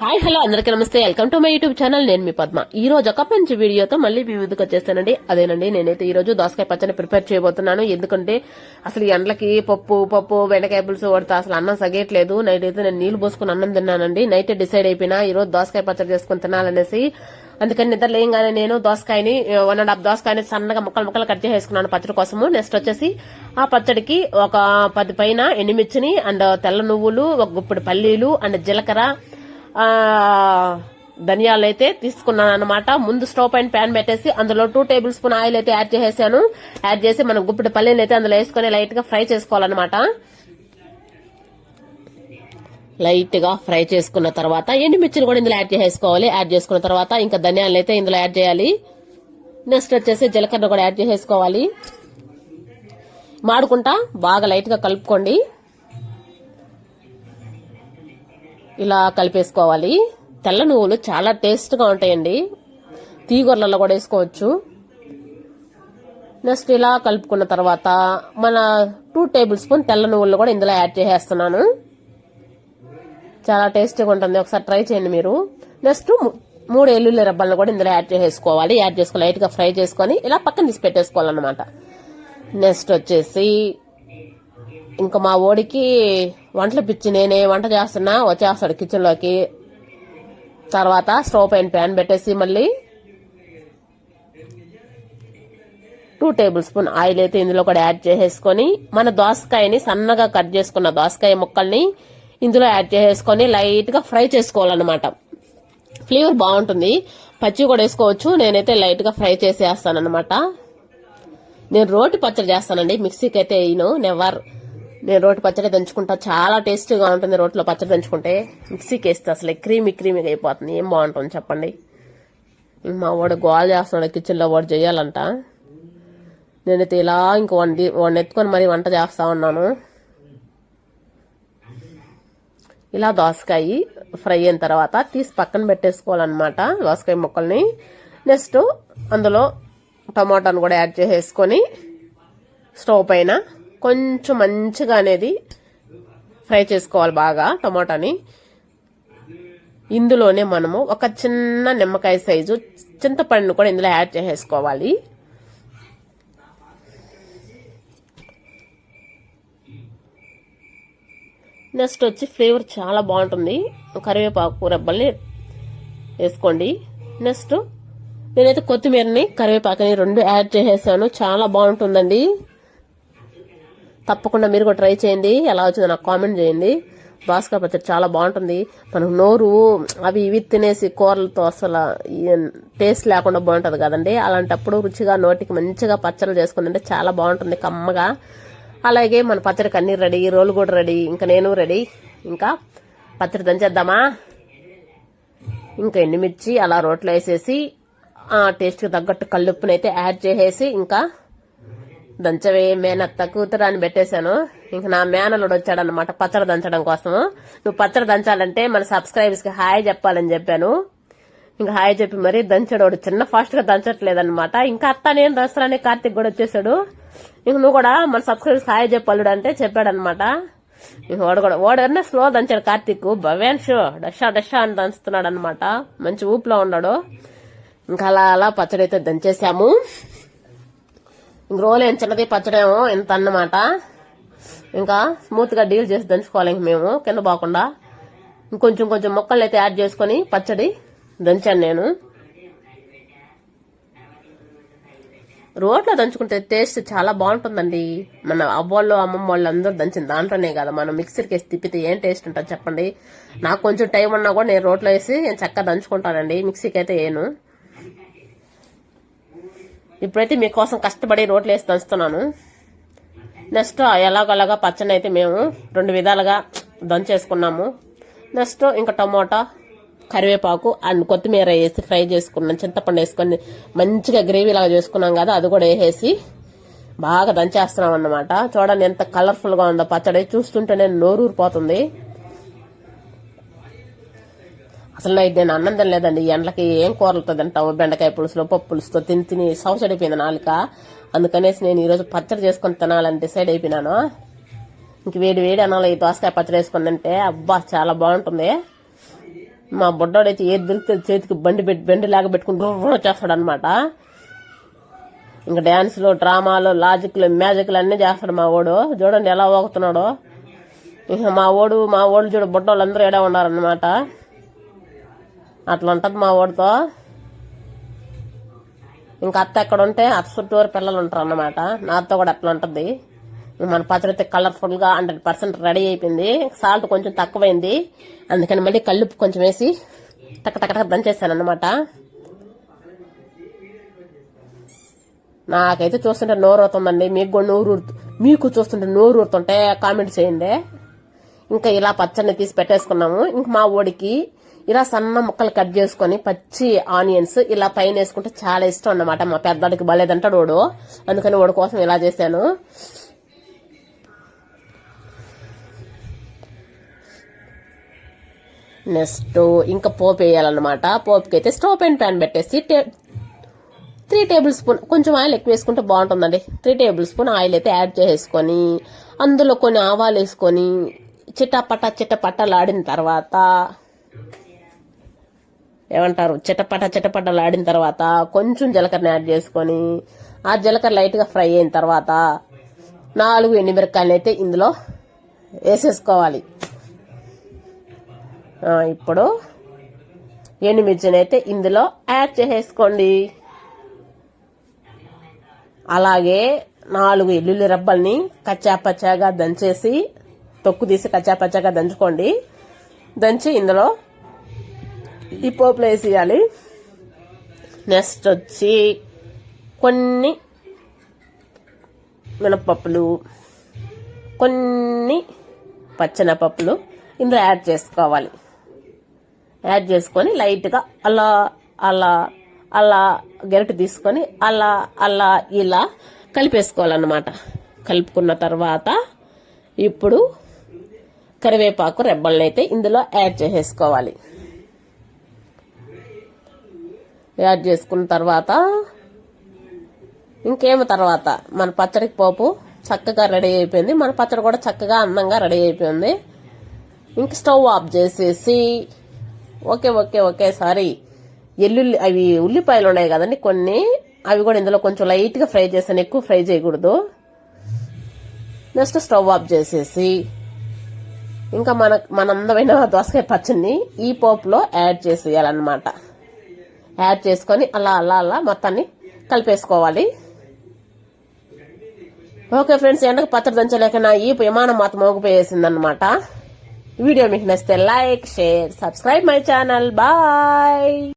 Hi hello అందరికీ నమస్తే. Welcome to my YouTube channel నేను మీ పద్మ. ఈ రోజు ఒక మంచి వీడియోతో మళ్ళీ మీ ముందుకు వచ్చేస్తానండి. అదేనండి నేనైతే ఈ రోజు దోసకాయ పచ్చడి ప్రిపేర్ చేయబోతున్నాను. ఎందుకంటే అసలు ఎండలకి పప్పు పప్పు వెండకాయ పులుసు పడితే అసలు అన్నం సగేయట్లేదు. నైట్ అయితే నేను నీళ్ళు పోసుకుని అన్నం తిన్నానండి. నైట్ డిసైడ్ అయిపోయినా ఈ రోజు దోసకాయ పచ్చడి చేసుకుని తినాలనేసి. అందుకని నిద్ర లేయంగానే నేను దోసకాయని వన్ అండ్ హాఫ్ దోసకాయని సన్నగా ముక్కలు ముక్కలు కట్ చేసేసుకున్నాను పచ్చడి కోసము. నెక్స్ట్ వచ్చేసి ఆ పచ్చడికి ఒక పది పైన ఎండుమిర్చిని అండ్ తెల్ల నువ్వులు ఒక గుప్పిడి పల్లీలు అండ్ జీలకర్ర ధనియాలు అయితే తీసుకున్నాను అనమాట ముందు స్టవ్ పైన ప్యాన్ పెట్టేసి అందులో టూ టేబుల్ స్పూన్ ఆయిల్ అయితే యాడ్ చేసేసాను. యాడ్ చేసి మనం గుప్పిడి పల్లీలు అయితే అందులో వేసుకొని లైట్గా ఫ్రై చేసుకోవాలన్నమాట. లైట్గా ఫ్రై చేసుకున్న తర్వాత ఎండుమిర్చిని కూడా ఇందులో యాడ్ చేసేసుకోవాలి. యాడ్ చేసుకున్న తర్వాత ఇంకా ధనియాలు అయితే ఇందులో యాడ్ చేయాలి. నెక్స్ట్ వచ్చేసి జీలకర్ర కూడా యాడ్ చేసేసుకోవాలి. మాడుకుంటా బాగా లైట్గా కలుపుకోండి. ఇలా కలిపేసుకోవాలి. తెల్ల నువ్వులు చాలా టేస్ట్గా ఉంటాయండి. తీగొర్లలో కూడా వేసుకోవచ్చు. నెక్స్ట్ ఇలా కలుపుకున్న తర్వాత మన టూ టేబుల్ స్పూన్ తెల్ల నువ్వులు కూడా ఇందులో యాడ్ చేసేస్తున్నాను. చాలా టేస్టీగా ఉంటుంది. ఒకసారి ట్రై చేయండి మీరు. నెక్స్ట్ మూడు ఎల్లుల్లి రబ్బలను కూడా ఇందులో యాడ్ చేసేసుకోవాలి. యాడ్ చేసుకుని లైట్గా ఫ్రై చేసుకొని ఇలా పక్కన తీసి పెట్టేసుకోవాలన్నమాట. నెక్స్ట్ వచ్చేసి ఇంకా మా ఓడికి వంటలు పిచ్చి నేనే వంట చేస్తున్నా వచ్చేస్తాడు కిచెన్లోకి తర్వాత స్టవ్ పైన ప్యాన్ పెట్టేసి మళ్ళీ టూ టేబుల్ స్పూన్ ఆయిల్ అయితే ఇందులో కూడా యాడ్ చేసేసుకొని మన దోసకాయని సన్నగా కట్ చేసుకున్న దోసకాయ ముక్కల్ని ఇందులో యాడ్ చేసేసుకొని లైట్గా ఫ్రై చేసుకోవాలన్నమాట. ఫ్లేవర్ బాగుంటుంది. పచ్చి కూడా వేసుకోవచ్చు. నేనైతే లైట్గా ఫ్రై చేసేస్తాను అనమాట నేను రోటి పచ్చడి చేస్తానండి. మిక్సీకి అయితే వేయను. నెవర్ నేను రోటి పచ్చడి దంచుకుంటా. చాలా టేస్టీగా ఉంటుంది రోట్లో పచ్చడి దంచుకుంటే. మిక్సీకి వేస్తే అసలు క్రీమీ క్రీమీగా అయిపోతుంది. ఏం బాగుంటుంది చెప్పండి. మా వాడు గోల్ చేస్తున్నాడు కిచెన్లో. వాడు చేయాలంట. నేనైతే ఇలా ఇంక వండి వాడిని ఎత్తుకొని మరీ వంట చేస్తా ఉన్నాను. ఇలా దోసకాయ ఫ్రై అయిన తర్వాత తీసి పక్కన పెట్టేసుకోవాలన్నమాట దోసకాయ ముక్కల్ని. నెక్స్ట్ అందులో టమాటాను కూడా యాడ్ చేసేసుకొని స్టవ్ పైన కొంచెం మంచిగా అనేది ఫ్రై చేసుకోవాలి బాగా టమాటాని. ఇందులోనే మనము ఒక చిన్న నిమ్మకాయ సైజు చింతపండును కూడా ఇందులో యాడ్ చేసేసుకోవాలి. నెక్స్ట్ వచ్చి ఫ్లేవర్ చాలా బాగుంటుంది. కరివేపాకు రెబ్బల్ని వేసుకోండి. నెక్స్ట్ నేనైతే కొత్తిమీరని కరివేపాకుని రెండు యాడ్ చేసేసాను. చాలా బాగుంటుందండి. తప్పకుండా మీరు కూడా ట్రై చేయండి. ఎలా వచ్చిందో నాకు కామెంట్ చేయండి. బాస్కా పచ్చడి చాలా బాగుంటుంది. మనకు నోరు అవి ఇవి తినేసి కూరలతో అసలు టేస్ట్ లేకుండా బాగుంటుంది కదండి. అలాంటప్పుడు రుచిగా నోటికి మంచిగా పచ్చళ్ళు చేసుకుందంటే చాలా బాగుంటుంది కమ్మగా. అలాగే మన పచ్చడికి అన్ని రెడీ రోలు కూడా రెడీ. ఇంకా నేను రెడీ. ఇంకా పచ్చడి దంచేద్దామా? ఇంకా ఎండుమిర్చి అలా రోట్లో వేసేసి టేస్ట్కి తగ్గట్టు కల్లుప్పునైతే యాడ్ చేసేసి ఇంకా దంచవే మేనత్త కూతురు అని పెట్టేశాను. ఇంక నా మేనలుడు వచ్చాడనమాట పచ్చడి దంచడం కోసం నువ్వు పచ్చడి దంచాలంటే మన సబ్స్క్రైబర్స్కి హాయ్ చెప్పాలని చెప్పాను. ఇంకా హాయ్ చెప్పి మరి దంచాడు చిన్న ఫాస్ట్గా దంచట్లేదనమాట ఇంకా అత్త నేను దసరాని కార్తిక్ కూడా వచ్చేసాడు. ఇంక నువ్వు కూడా మన సబ్స్క్రైబర్స్ హాయ్ చెప్పాలుడు అంటే చెప్పాడనమాట ఇంక వాడు కూడా వాడు స్లో దంచాడు కార్తిక్ భవ్యాన్ షో డషా డషా అని దంచుతున్నాడు అనమాట మంచి ఊపులో ఉన్నాడు. ఇంకా అలా అలా పచ్చడి అయితే దంచేసాము ఇంక రోలు ఏం చిన్నది పచ్చడేమో ఇంత అన్నమాట. ఇంకా స్మూత్గా డీల్ చేసి దంచుకోవాలి ఇంక మేము కింద పోకుండా. ఇంకొంచెం కొంచెం మొక్కలు అయితే యాడ్ చేసుకొని పచ్చడి దంచాను నేను. రోట్లో దంచుకుంటే టేస్ట్ చాలా బాగుంటుందండి. మన అవ్వాళ్ళు అమ్మమ్మ వాళ్ళు అందరూ దంచిన దాంట్లోనే కదా మనం మిక్సర్కి వేసి తిప్పితే ఏం టేస్ట్ ఉంటుంది చెప్పండి. నాకు కొంచెం టైం ఉన్నా కూడా నేను రోట్లో వేసి నేను చక్కగా దంచుకుంటానండి. మిక్సీకి అయితే ఏను ఇప్పుడైతే మీకోసం కష్టపడి రోట్లు వేసి దంచుతున్నాను. నెక్స్ట్ ఎలాగోలాగా పచ్చని అయితే మేము రెండు విధాలుగా దంచేసుకున్నాము. నెక్స్ట్ ఇంకా టమోటా కరివేపాకు అండ్ కొత్తిమీర వేసి ఫ్రై చేసుకున్నాం. చింతపండు వేసుకొని మంచిగా గ్రేవీ లాగా చేసుకున్నాం కదా అది కూడా వేసేసి బాగా దంచేస్తున్నాం అన్నమాట. చూడండి ఎంత కలర్ఫుల్గా ఉందో పచ్చడి. చూస్తుంటేనే నోరూరిపోతుంది. అసలు నైట్ నేను అన్నందం లేదండి ఈ ఎండలకి ఏం కూరలతో తింటావు బెండకాయ పులుసులో పప్పు పులుసుతో తిని తిని సవసడిపోయింది నాలుక. అందుకనేసి నేను ఈరోజు పచ్చడి చేసుకొని తినాలని డిసైడ్ అయిపోయినాను. ఇంక వేడి వేడి అనాలి. ఈ దోసకాయ పచ్చడి వేసుకుందంటే అబ్బా చాలా బాగుంటుంది. మా బుడ్డోడైతే ఏది దొరికితే చేతికి బండి పెట్టి బండి లాగా పెట్టుకుని చేస్తాడు అనమాట ఇంకా డ్యాన్స్లు డ్రామాలు లాజిక్లు మ్యాజిక్లు అన్నీ చేస్తాడు మా ఓడు. చూడండి ఎలా ఊగుతున్నాడో ఇంకా మా ఓడు మా ఓడు చూడు బుడ్డోళ్ళు అందరూ ఏడా ఉన్నారనమాట అట్లా ఉంటుంది మా వాడితో ఇంకా అత్త ఎక్కడ ఉంటే అత్త చుట్టూరు పిల్లలు ఉంటారు అన్నమాట నాతో కూడా అట్లా ఉంటుంది మన పచ్చడి అయితే హండ్రెడ్ పర్సెంట్ రెడీ అయిపోయింది. సాల్ట్ కొంచెం తక్కువైంది. అందుకని మళ్ళీ కళ్ళుప్పు కొంచెం వేసి టక్క టక్క దంచేసాను అనమాట నాకైతే చూస్తుంటే నోరు అవుతుందండి మీకు కూడా నోరు మీకు చూస్తుంటే నోరు ఊరుతుంటే కామెంట్ చేయండి. ఇంకా ఇలా పచ్చడిని తీసి పెట్టేసుకున్నాము. ఇంక మా ఓడికి ఇలా సన్న ముక్కలు కట్ చేసుకొని పచ్చి ఆనియన్స్ ఇలా పైన వేసుకుంటే చాలా ఇష్టం అన్నమాట. మా పెద్దడికి బలేదంటాడు ఓడు అందుకని ఓడి కోసం ఇలా చేశాను. నెక్స్ట్ ఇంకా పోపు వేయాలన్నమాట. పోపుకి అయితే స్టవ్ పైన ప్యాన్ పెట్టేసి త్రీ టేబుల్ స్పూన్ కొంచెం ఆయిల్ ఎక్కువ వేసుకుంటే బాగుంటుందండి. త్రీ టేబుల్ స్పూన్ ఆయిల్ అయితే యాడ్ చేసేసుకొని అందులో కొన్ని ఆవాలు వేసుకొని చిట్టపట్ట చిట్టపట్టలాడిన తర్వాత ఏమంటారు చిటపట చిటపటలాడిన తర్వాత కొంచెం జీలకర్రని యాడ్ చేసుకొని ఆ జీలకర్ర లైట్గా ఫ్రై అయిన తర్వాత నాలుగు ఎండుమిరకాయలు అయితే ఇందులో వేసేసుకోవాలి. ఇప్పుడు ఎండుమిర్చిని అయితే ఇందులో యాడ్ చేసేసుకోండి. అలాగే నాలుగు ఎల్లుల్లి రబ్బల్ని కచ్చాపచ్చాగా దంచేసి తొక్కు తీసి కచ్చాపచ్చాగా దంచుకోండి. దంచి ఇందులో ఈ పోపులో వేసేయాలి నెక్స్ట్ వచ్చి కొన్ని మినపప్పులు కొన్ని పచ్చనపప్పులు ఇందులో యాడ్ చేసుకోవాలి. యాడ్ చేసుకొని లైట్గా అలా అలా అలా గరిటె తీసుకొని అలా అలా ఇలా కలిపేసుకోవాలన్నమాట. కలుపుకున్న తర్వాత ఇప్పుడు కరివేపాకు రెబ్బల్ని అయితే ఇందులో యాడ్ చేసేసుకోవాలి. యాడ్ చేసుకున్న తర్వాత ఇంకేమి తర్వాత? మన పచ్చడికి పోపు చక్కగా రెడీ అయిపోయింది. మన పచ్చడి కూడా చక్కగా అందంగా రెడీ అయిపోయింది. ఇంక స్టవ్ ఆఫ్ చేసేసి ఓకే ఓకే ఒకేసారి ఎల్లుల్లి అవి ఉల్లిపాయలు ఉన్నాయి కదండి కొన్ని. అవి కూడా ఇందులో కొంచెం లైట్గా ఫ్రై చేసాను ఎక్కువ ఫ్రై చేయకూడదు. నెక్స్ట్ స్టవ్ ఆఫ్ చేసేసి ఇంకా మన మన అందమైన దోసకాయ పచ్చడిని ఈ పోపులో యాడ్ చేసేయాలన్నమాట. యాడ్ చేసుకొని అలా అలా అలా మొత్తాన్ని కలిపేసుకోవాలి. ఓకే ఫ్రెండ్స్ ఎండకు పచ్చడి దంచలేక నా ఈ విమానం మాత్రం మోగిపోయేసిందనమాట వీడియో మీకు నచ్చితే like share subscribe my channel. Bye!